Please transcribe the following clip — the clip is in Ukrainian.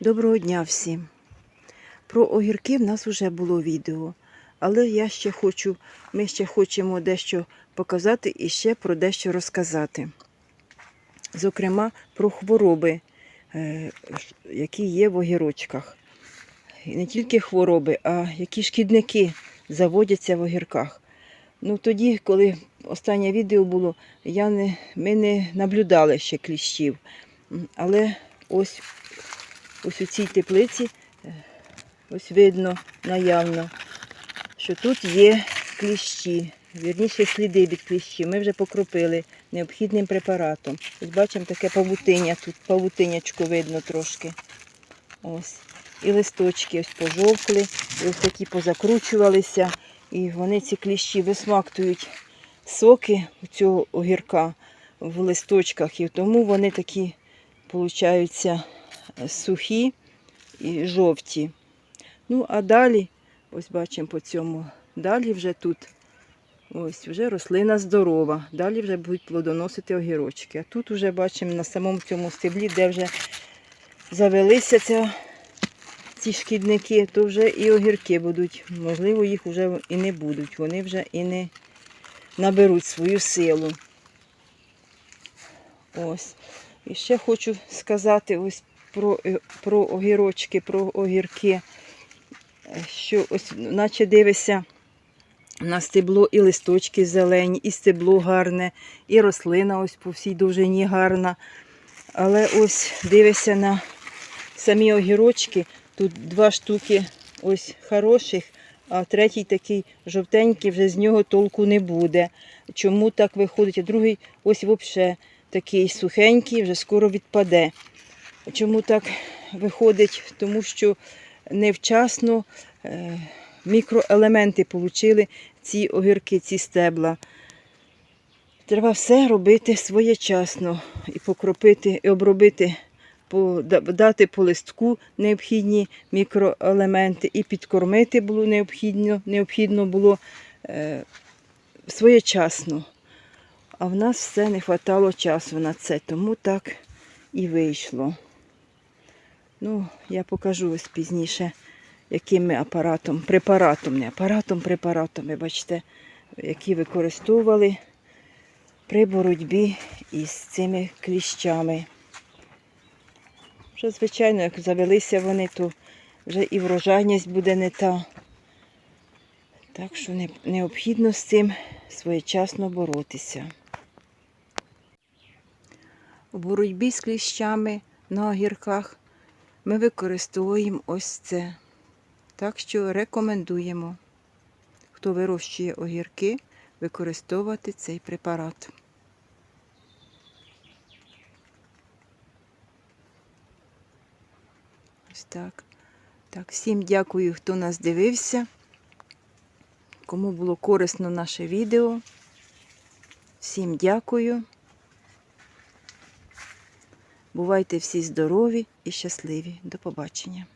Доброго дня всім. Про огірки в нас вже було відео, але я ще хочу, ми ще хочемо дещо показати і ще про дещо розказати. Зокрема, про хвороби, е, які є в огірочках. І не тільки хвороби, а які шкідники заводяться в огірках. Ну тоді, коли останнє відео було, я не, ми не наблюдали ще кліщів. Але ось ось у цій теплиці е, ось видно наявно, що тут є кліщі, вірніше сліди від кліщів. Ми вже покропили необхідним препаратом. Ось бачимо таке павутиння тут, павутинячко видно трошки. Ось. І листочки ось пожовкли, і ось такі позакручувалися. І вони ці кліщі висмактують соки у цього огірка в листочках. І тому вони такі, получаються, сухі і жовті. Ну, а далі, ось бачимо по цьому, далі вже тут ось вже рослина здорова. Далі вже будуть плодоносити огірочки. А тут вже бачимо на самому цьому стеблі, де вже завелися ця, ці шкідники, то вже і огірки будуть. Можливо, їх вже і не будуть. Вони вже і не наберуть свою силу. Ось. І ще хочу сказати ось про, е, про огірочки, про огірки, Е, що ось, наче дивишся на стебло і листочки зелені, і стебло гарне, і рослина ось по всій довжині гарна. Але ось дивишся на самі огірочки. Тут два штуки ось хороших, а третій такий жовтенький, вже з нього толку не буде. Чому так виходить? А другий ось взагалі такий сухенький, вже скоро відпаде. Чому так виходить? Тому що невчасно е, мікроелементи отримали ці огірки, ці стебла. Треба все робити своєчасно і покропити, і обробити, дати по листку необхідні мікроелементи, і підкормити було необхідно, необхідно було е, своєчасно. А в нас все не вистачало часу на це, тому так і вийшло. Ну, я покажу ось пізніше, яким апаратом, препаратом, не апаратом, препаратом, ви бачите, які використовували при боротьбі із цими кліщами. Вже, звичайно, як завелися вони, то вже і врожайність буде не та. Так що не- необхідно з цим своєчасно боротися. У боротьбі з кліщами на огірках ми використовуємо ось це. Так що рекомендуємо, хто вирощує огірки, використовувати цей препарат. Ось так. Так, всім дякую, хто нас дивився. Кому було корисно наше відео. Всім дякую. Бувайте всі здорові і щасливі. До побачення.